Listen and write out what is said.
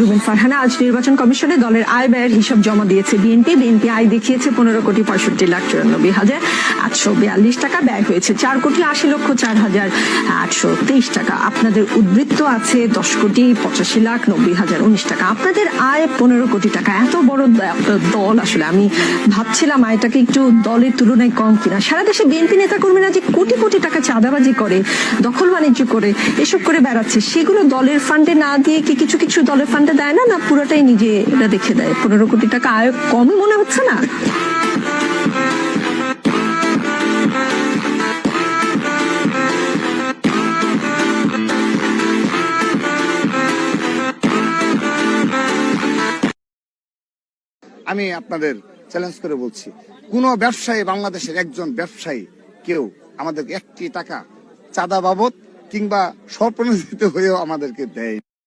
Rubin Farhana, আজ নির্বাচন কমিশনে দলের আয় ব্যয়ের হিসাব জমা দিয়েছে বিএনপি। বিএনপি আয় দেখিয়েছে পনেরো কোটি পঁয়ষট্টি লাখ চুরানব্বই হাজার আটশো বিয়াল্লিশ টাকা। ব্যয় হয়েছে চার কোটি আশি লক্ষ চার হাজার আটশো তেইশ টাকা। আপনাদের উদ্বৃত্ত আছে দশ কোটি পঁচাশি লাখ নব্বই হাজার উনিশ টাকা। আপনাদের আয় পনেরো কোটি টাকা। এত বড় দল আসলে আমি ভাবছিলাম আয়টাকে একটু দলের তুলনায় কম কিনা। সারা দেশে বিএনপি নেতা কর্মীরা যে কোটি কোটি টাকা চাঁদাবাজি করে, দখল বাণিজ্য করে, এসব করে বেড়াচ্ছে, সেগুলো দলের ফান্ডে না দিয়ে কি কিছু কিছু দলের ফান্ডে দেয় না না পুরোটাই নিজেরা দেখে দেয়। পনেরো কোটি টাকা আয় কমই মনে হচ্ছে না। আমি আপনাদের চ্যালেঞ্জ করে বলছি, কোন ব্যবসায়ী বাংলাদেশের একজন ব্যবসায়ী, কেউ আমাদের একটি টাকা চাঁদা বাবদ কিংবা স্বপ্রণোদিত হয়েও আমাদেরকে দেয়